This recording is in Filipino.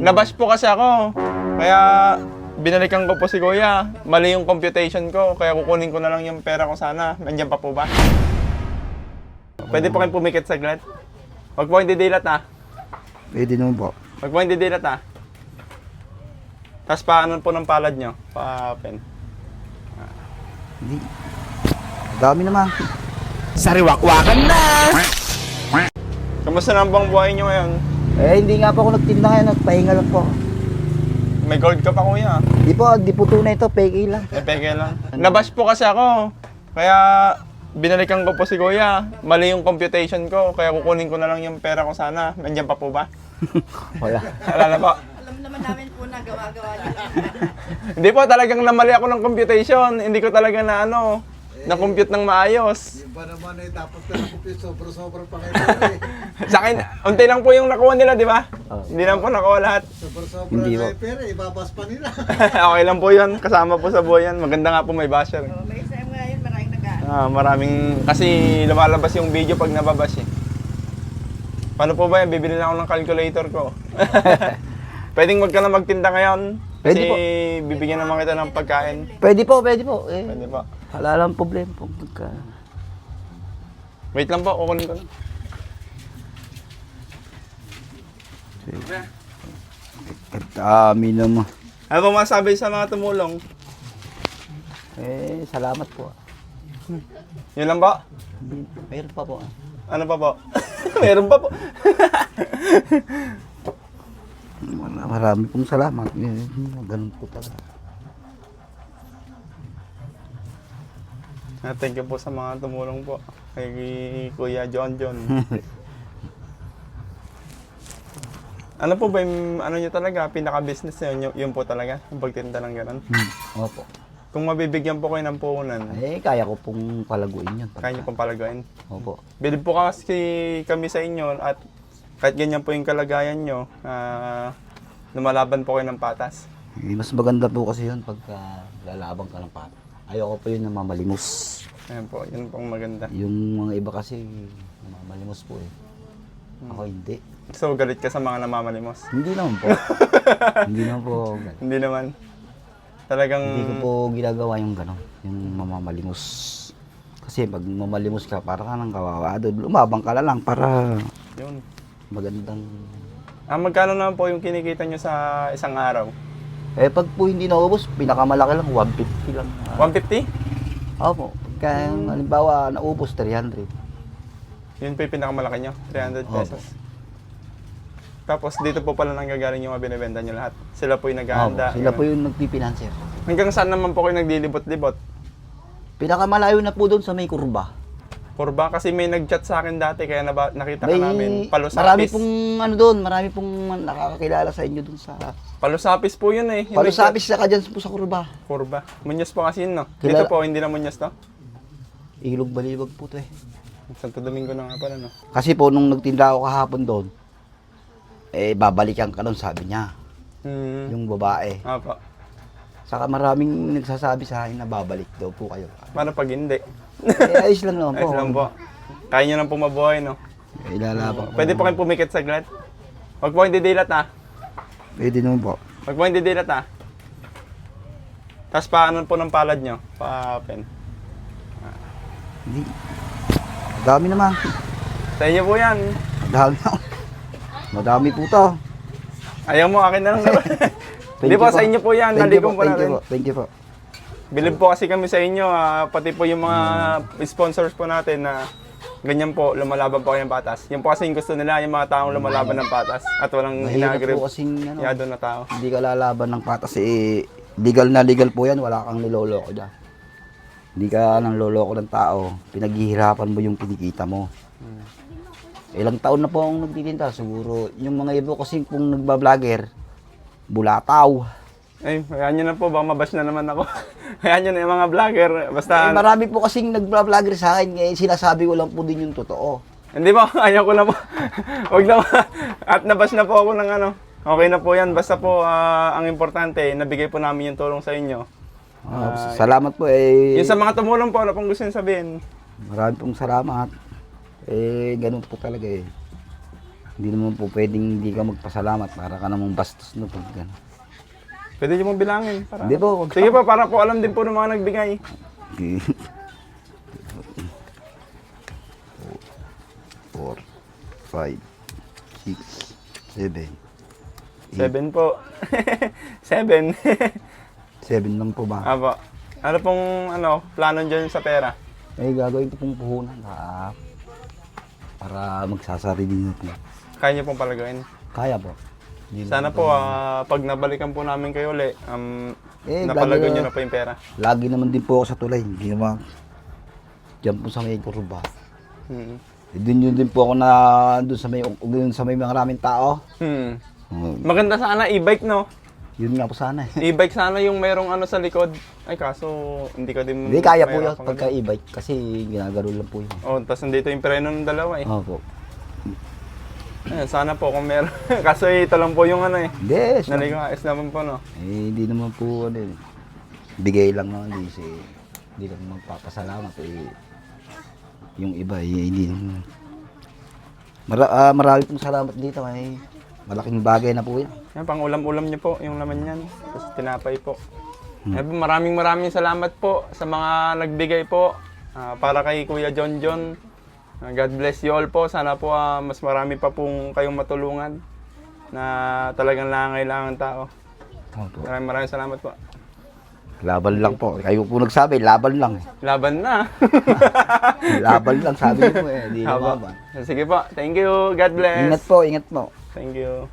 Nabash po kasi ako. Kaya binalikan ko po si Kuya. Mali yung computation ko. Kaya kukunin ko na lang yung pera ko sana. Nandiyan pa po ba? Pwede po kayong pumikit saglit. Huwag po hindi dilat ah. Pwede naman po. Huwag po hindi dilat ah. Tapos paano po ng palad nyo? Pa-pen. Hindi. Dami naman. Sariwakwakan na! Kamusta na bang buhay nyo ngayon? Eh, hindi nga po ako nagtinda ngayon. Nagpahinga lang po. May gold ka pa kuya. Di po, di po tunay ito. Peke lang. Eh, peke lang. Nabash po kasi ako. Kaya binalikan ko po si Kuya. Mali yung computation ko. Kaya kukunin ko na lang yung pera ko sana. Nandiyan pa po ba? Wala. Wala na po. Alam naman namin po na gawa-gawa. Hindi po, talagang namali ako ng computation. Hindi ko talaga na ano, na-compute ng maayos. Yung ba naman eh, tapos na nakupit, sobra-sobra pa kayo eh. Sa akin, unti lang po yung nakuha nila, di ba? Oo. Hindi lang po nakuha lahat. Sobra-sobra Hindi na eh, pero ibabas pa nila. okay lang po yun. Kasama po sa buhay yan. Maganda nga po may basher. Oh, may SM nga yun, maraming nag Ah, maraming, kasi lumalabas yung video pag nababas eh. Paano po ba yan? Bibili na ako ng calculator ko. Pwedeng wag ka na magtinda ngayon. Pwede kasi po. bibigyan naman kita ng pagkain. Pwede po, pwede po. Eh, Pwede po. Wala lang problema po. Pagka... Wait lang po, kukunin ko lang. At dami naman. Ano po masabi sa mga tumulong? Eh, salamat po. Yun lang po? Mayroon pa po. ah. Ano pa po? Meron pa po. Marami pong salamat. Eh, ganun po talaga. Thank you po sa mga tumulong po. Kay Kuya John John. ano po ba yung ano nyo talaga, pinaka-business nyo, yun, yun po talaga, yung pagtinda ng ganun. Hmm. Opo. Kung mabibigyan po kayo ng puhunan, Eh, kaya ko pong palaguin yun. kaya nyo pong palagayin. Opo. Bilib po kasi kami sa inyo at kahit ganyan po yung kalagayan nyo, ah, lumalaban po kayo ng patas. Eh, mas maganda po kasi yun pagka lalabang ka ng pata. Ayoko po yun na mamalimos. Ayan po, yun pong maganda. Yung mga iba kasi mamalimos po eh. Ako hindi. So, galit ka sa mga namamalimos? Hindi naman po. hindi naman po. Hindi naman. Talagang... Hindi ko po ginagawa yung gano'n. Yung mamamalimos. Kasi pag mamalimos ka, para ka nang kawawa. Doon, lumabang ka na lang para Yun. magandang... Ah, magkano naman po yung kinikita nyo sa isang araw? Eh, pag po hindi naubos, pinakamalaki lang, 150 lang. Ah, 150? Opo. Kaya, halimbawa, naubos, 300. Yun po yung pinakamalaki nyo, 300 Opo. pesos. Tapos dito po pala nanggagaling yung mga binibenta nyo lahat. Sila po yung Opo. naghahanda. Sila po yung nagpipinanser. Hanggang saan naman po kayo nagdilibot-libot? Pinakamalayo na po doon sa may kurba. Kurba kasi may nag-chat sa akin dati kaya naba, nakita ka May, namin. Palusapis. marami pong ano doon, marami pong nakakakilala sa inyo doon sa Palusapis po yun eh. Palusapis sa dyan po sa kurba. Kurba. Munyos po kasi yun no? Kilala- Dito po, hindi na Munyos to. Ilog balibag po to eh. Santo Domingo na nga pala no? Kasi po nung nagtinda ako kahapon doon, eh babalikan ka doon sabi niya, Hmm. yung babae. Apo. Saka maraming nagsasabi sa akin na babalik daw po kayo. Paano pag hindi? eh ayos lang naman po. Ayos lang po. Kaya nyo nang pumabuhay no? Eh, ko. Pwede po kayong pumikit saglit. Huwag po hindi dilat ah. Pwede naman po. Huwag po hindi dilat ah. Tapos paano po ng palad nyo? Pa-pen. Hindi. Dami naman. Sa inyo po yan. Dami naman. Madami po to. Ayaw mo, akin na lang. Thank you po, sa inyo po yan. Thank you Nalikom po thank natin. you po. Thank you po. Bilib po kasi kami sa inyo, ah, pati po yung mga sponsors po natin na ganyan po, lumalaban po kayo ng patas. Yan po kasi yung gusto nila, yung mga taong lumalaban ng patas at walang Mahirap ina-agree po kasing ano, yado na tao. hindi ka lalaban ng patas eh legal na legal po yan wala kang niloloko dyan hindi ka nang loloko ng tao pinaghihirapan mo yung kinikita mo ilang taon na po akong nagtitinda siguro yung mga iba kasi kung nagbablogger bulataw Ay, kaya nyo na po, baka mabash na naman ako. kaya nyo na yung mga vlogger. Basta, eh, marami po kasing nagbablogger sa akin eh, sinasabi ko lang po din yung totoo hindi po, ayaw ko na po. Huwag na po. At nabash na po ako ng ano. Okay na po yan. Basta po, ah, ang importante, nabigay po namin yung tulong sa inyo. Ah, salamat po eh Yung sa mga tumulong po, ano pong gusto nyo sabihin? marami pong salamat eh ganun po talaga eh Hindi naman po pwedeng hindi ka magpasalamat para ka namang bastos no pag gano'n. Pwede niyo mong bilangin. Para... Hindi po, wag Sige po, para po alam din po ng mga nagbigay. Okay. Four, five, six, seven. Seven po. Seven. Seven lang po ba? Apo. Ano pong ano, plano dyan sa pera? Eh, gagawin ko pong puhunan ka para magsasarili na po. Kaya niyo pong palagawin. Kaya po. Hindi Sana po, ah, pag nabalikan po namin kayo uli, um, Eh, napalago lagi niyo na- na po yung pera. Lagi naman din po ako sa tulay. Hindi naman. Diyan po sa may kurba. Hmm. Eh, doon yun din po ako na doon sa may doon sa may maraming tao. Hmm. Hmm, Maganda sana e-bike, no? yun nga po sana eh. E-bike sana yung merong ano sa likod. Ay, kaso hindi ka din... Hindi kaya po yun mahirapan pagka e-bike kasi ginagaro lang po yun. Oh, tapos nandito yung preno ng dalawa eh. Opo. Ayun, sana po kung meron. kaso ito lang po yung ano eh. Hindi, sa- Naligas naman po, no? eh, hindi naman po ano eh. Bigay lang naman hindi si hindi lang magpapasalamat eh. Yung iba eh, hindi naman. Mara, ah, marami pong salamat dito eh. Malaking bagay na po yun. Yan, pang ulam-ulam niyo po, yung laman yan. Tapos tinapay po. Hmm. Eh, maraming maraming salamat po sa mga nagbigay po. Ah, para kay Kuya John John. God bless you all po. Sana po ah, mas marami pa pong kayong matulungan na talagang nangangailangan tao. Opo. Maraming maraming salamat po. Laban lang po. Kayo po nagsabi, laban lang. eh. Laban na. laban lang sabi niyo po eh. Hindi. Sige po. Thank you. God bless. Ingat po, ingat po. Thank you.